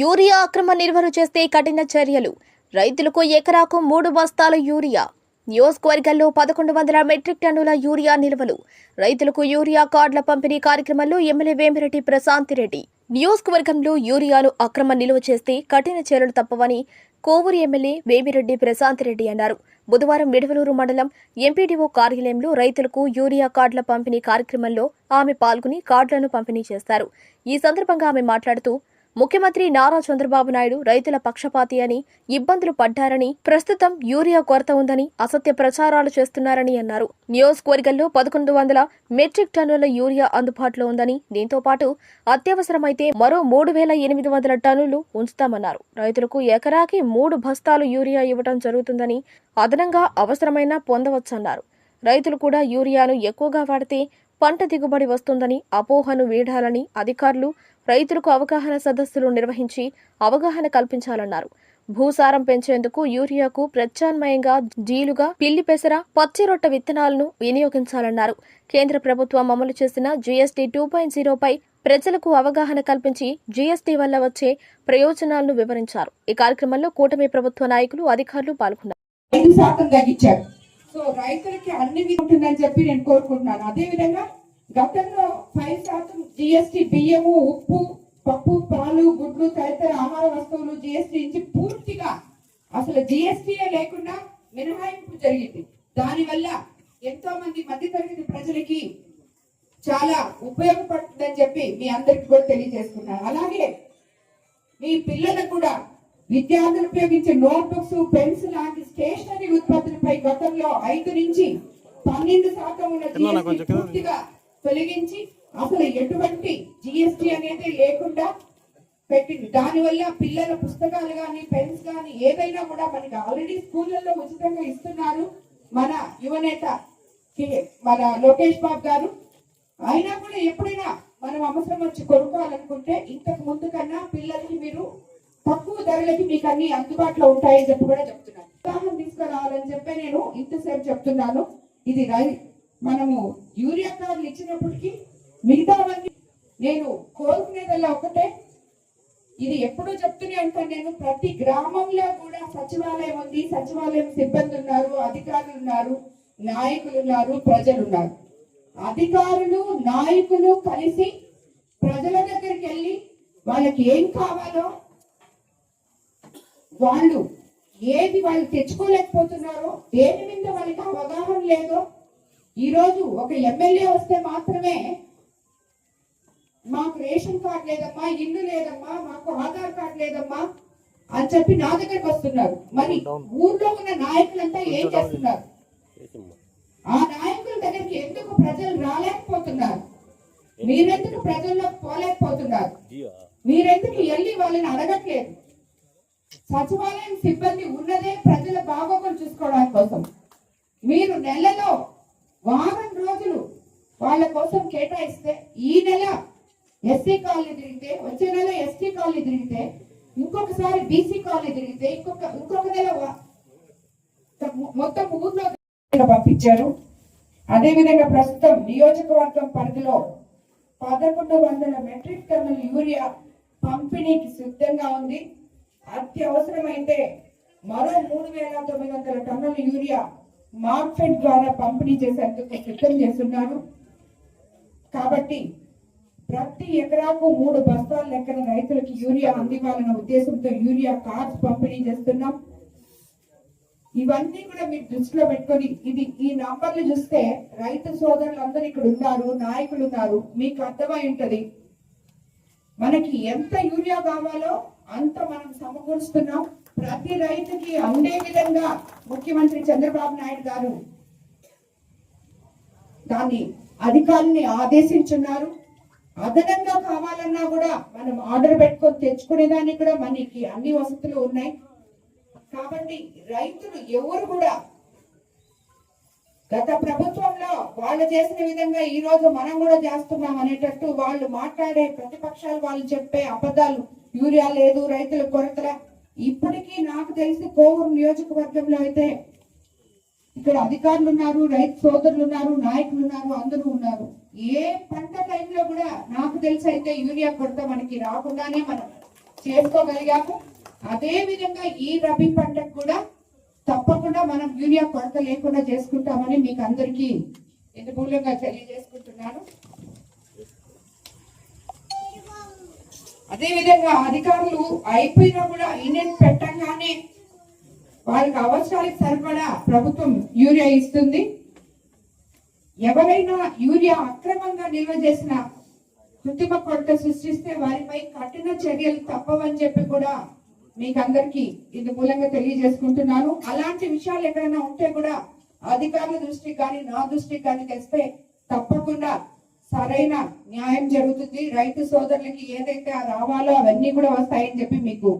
Urea అక్రమ నిల్వలు చేస్తే కఠిన చర్యలు. రైతులకు ఎకరాకు మూడు బస్తాల యూరియా. నియోజకవర్గాల్లో పదకొండు వందల మెట్రిక్ టన్నుల యూరియా నిల్వలు. రైతులకు యూరియా కార్డుల పంపిణీ కార్యక్రమంలో ఎమ్మెల్యే వేమిరెడ్డి ప్రశాంతిరెడ్డి నియోజకవర్గంలో యూరియాను అక్రమ నిల్వ చేస్తే కఠిన చర్యలు తప్పవని కోవూరు ఎమ్మెల్యే వేమిరెడ్డి ప్రశాంతిరెడ్డి అన్నారు. బుధవారం విడవలూరు మండలం ఎంపీడీఓ కార్యాలయంలో రైతులకు యూరియా కార్డుల పంపిణీ కార్యక్రమంలో ఆమె పాల్గొని కార్డులను పంపిణీ చేస్తారు. ఈ సందర్భంగా ఆమె మాట్లాడుతూ ముఖ్యమంత్రి నారా చంద్రబాబు నాయుడు రైతుల పక్షపాతి అని ఇబ్బందులు పడ్డారని ప్రస్తుతం యూరియా కొరత ఉందని అసత్య ప్రచారాలు చేస్తున్నారని అన్నారు. నియోజకవర్గంలో పదకొండు వందల మెట్రిక్ టన్నుల యూరియా అందుబాటులో ఉందని దీంతో పాటు అత్యవసరమైతే మరో మూడు వేల ఎనిమిది వందల టన్నులు ఉంచుతామన్నారు. రైతులకు ఎకరాకి మూడు బస్తాలు యూరియా ఇవ్వడం జరుగుతుందని అదనంగా అవసరమైన పొందవచ్చన్నారు. రైతులు కూడా యూరియాను ఎక్కువగా వాడితే పంట దిగుబడి వస్తుందని అపోహను వీడాలని అధికారులు రైతులకు అవగాహన సదస్సులు నిర్వహించి అవగాహన కల్పించాలన్నారు. భూసారం పెంచేందుకు యూరియాకు ప్రత్యామ్నాయంగా జీలుగా పిల్లి పెసర పచ్చి రొట్ట విత్తనాలను వినియోగించాలన్నారు. కేంద్ర ప్రభుత్వం అమలు చేసిన జీఎస్టీ టూ పాయింట్ జీరోపై ప్రజలకు అవగాహన కల్పించి జీఎస్టీ వల్ల వచ్చే ప్రయోజనాలను వివరించారు. ఈ కార్యక్రమంలో కూటమి ప్రభుత్వ నాయకులు అధికారులు పాల్గొన్నారు. సో రైతులకి అన్ని విధంగా ఉంటుందని చెప్పి నేను కోరుకుంటున్నాను. అదేవిధంగా గతంలో ఫైవ్ శాతం జిఎస్టి బియ్యము ఉప్పు పప్పు పాలు గుడ్లు తదితర ఆహార వస్తువులు జిఎస్టి నుంచి పూర్తిగా అసలు జిఎస్టీయే లేకుండా మినహాయింపు జరిగింది. దానివల్ల ఎంతో మంది మధ్యతరగతి ప్రజలకి చాలా ఉపయోగపడుతుందని చెప్పి మీ అందరికి కూడా తెలియజేస్తున్నాను అలాగే మీ పిల్లలకు కూడా విద్యార్థులు ఉపయోగించే నోట్బుక్స్ పెన్స్ లాంటి స్టేషనరీ ఉత్పత్తులపై గతంలో ఐదు నుంచి పన్నెండు శాతం ఉన్న పూర్తిగా తొలగించి అసలు ఎటువంటి జిఎస్టి అనేది లేకుండా పెట్టింది. దానివల్ల పిల్లల పుస్తకాలు కానీ పెన్స్ కానీ ఏదైనా కూడా మనకి ఆల్రెడీ స్కూళ్ళల్లో ఉచితంగా ఇస్తున్నారు మన యువనేత కి- మన లోకేష్ బాబు గారు. అయినా కూడా ఎప్పుడైనా మనం అవసరం వచ్చి కొనుక్కోవాలనుకుంటే ఇంతకు ముందు కన్నా పిల్లలకి మీరు తక్కువ ధరలకి మీకు అన్ని అందుబాటులో ఉంటాయని చెప్పి కూడా చెప్తున్నాను ఉత్సాహం తీసుకురావాలని చెప్పి నేను ఇంతసేపు చెప్తున్నాను. ఇది రై మనము యూరియా కార్డులు ఇచ్చినప్పటికీ మిగతావన్నీ నేను కోరుకునేదల్లా ఒకటే ఇది ఎప్పుడూ చెప్తూనే ఉంటాను నేను ప్రతి గ్రామంలో కూడా సచివాలయం ఉంది సచివాలయం సిబ్బంది ఉన్నారు అధికారులు ఉన్నారు నాయకులు ఉన్నారు ప్రజలు ఉన్నారు. అధికారులు నాయకులు కలిసి ప్రజల దగ్గరికి వెళ్ళి వాళ్ళకి ఏం కావాలో వాళ్ళు ఏది వాళ్ళు తెచ్చుకోలేకపోతున్నారో దేని మీద వాళ్ళకి అవగాహన లేదో ఈ రోజు ఒక ఎమ్మెల్యే వస్తే మాత్రమే మాకు రేషన్ కార్డు లేదమ్మా ఇల్లు లేదమ్మా మాకు ఆధార్ కార్డు లేదమ్మా అని చెప్పి నా దగ్గరకు వస్తున్నారు. మరి ఊర్లో ఉన్న నాయకులంతా ఏం చేస్తున్నారు? ఆ నాయకుల దగ్గరికి ఎందుకు ప్రజలు రాలేకపోతున్నారు? మీరెందుకు ప్రజల్లోకి పోలేకపోతున్నారు? మీరెందుకు వెళ్ళి వాళ్ళని అడగట్లేదు? సచివాలయం సిబ్బంది ఉన్నదే ప్రజల బాగోగులు చూసుకోవడానికి కోసం. మీరు నెలలో వారం రోజులు వాళ్ళ కోసం కేటాయిస్తే ఈ నెల ఎస్సీ కాలనీ తిరిగితే వచ్చే నెల ఎస్టీ కాలనీ తిరిగితే ఇంకొకసారి బీసీ కాలనీ తిరిగితే ఇంకొక ఇంకొక నెల మొత్తం ఊర్లో పంపించారు. అదేవిధంగా ప్రస్తుతం నియోజకవర్గం పరిధిలో పదకొండు వందల మెట్రిక్ టన్నుల యూరియా పంపిణీకి సిద్ధంగా ఉంది. అత్యవసరమైతే మరో మూడు వేల తొమ్మిది వందల టన్నుల యూరియా మార్కెట్ ద్వారా పంపిణీ చేసేందుకు సిద్ధం చేస్తున్నారు కాబట్టి ప్రతి ఎకరాకు మూడు బస్తాల లెక్కన రైతులకు యూరియా అందివ్వాలన్న ఉద్దేశంతో యూరియా కార్డ్స్ పంపిణీ చేస్తున్నాం. ఇవన్నీ కూడా మీరు దృష్టిలో పెట్టుకొని ఇది ఈ నంబర్లు చూస్తే రైతు సోదరులందరూ ఇక్కడ ఉన్నారు నాయకులు ఉన్నారు మీకు అర్థమై ఉంటది. మనకి ఎంత యూరియా కావాలో అంత మనం సమకూరుస్తున్నాం. ప్రతి రైతుకి అందే విధంగా ముఖ్యమంత్రి చంద్రబాబు నాయుడు గారు దాన్ని అధికారుల్ని ఆదేశించున్నారు. అదనంగా కావాలన్నా కూడా మనం ఆర్డర్ పెట్టుకొని తెచ్చుకునేదానికి కూడా మనకి అన్ని వసతులు ఉన్నాయి. కాబట్టి రైతులు ఎవరు కూడా గత ప్రభుత్వంలో వాళ్ళు చేసిన విధంగా ఈ రోజు మనం కూడా చేస్తున్నాం అనేటట్టు వాళ్ళు మాట్లాడే ప్రతిపక్షాలు వాళ్ళు చెప్పే అబద్ధాలు యూరియా లేదు రైతుల కొరతల. ఇప్పటికీ నాకు తెలిసి కోవూరు నియోజకవర్గంలో అయితే ఇక్కడ అధికారులు ఉన్నారు రైతు సోదరులు ఉన్నారు నాయకులు ఉన్నారు అందరూ ఉన్నారు. ఏ పంట టైంలో కూడా నాకు తెలిసి అయితే యూరియా కొరత మనకి రాకుండానే మనం చేసుకోగలిగాము. అదే విధంగా ఈ రబీ పంటకు కూడా తప్పకుండా మనం యూరియా కొరత లేకుండా చేసుకుంటామని మీకు అందరికీ ఇందు మూలంగా తెలియజేసుకుంటున్నాను. అదేవిధంగా అధికారులు అయిపోయినా కూడా ఇండియన్ పెట్టంగానే వారికి అవసరాలకు సరిపడా ప్రభుత్వం యూరియా ఇస్తుంది. ఎవరైనా యూరియా అక్రమంగా నిల్వ చేసిన కృత్రిమ కొరత సృష్టిస్తే వారిపై కఠిన చర్యలు తప్పవని చెప్పి కూడా మీకు అందరికీ ఇది మూలంగా తెలియజేసుకుంటున్నాను. అలాంటి విషయాలు ఎక్కడైనా ఉంటే కూడా అధికారుల దృష్టికి కానీ నా దృష్టికి కానీ తెస్తే తప్పకుండా సరైన న్యాయం జరుగుతుంది. రైతు సోదరులకి ఏదైతే రావాలో అవన్నీ కూడా వస్తాయని చెప్పి మీకు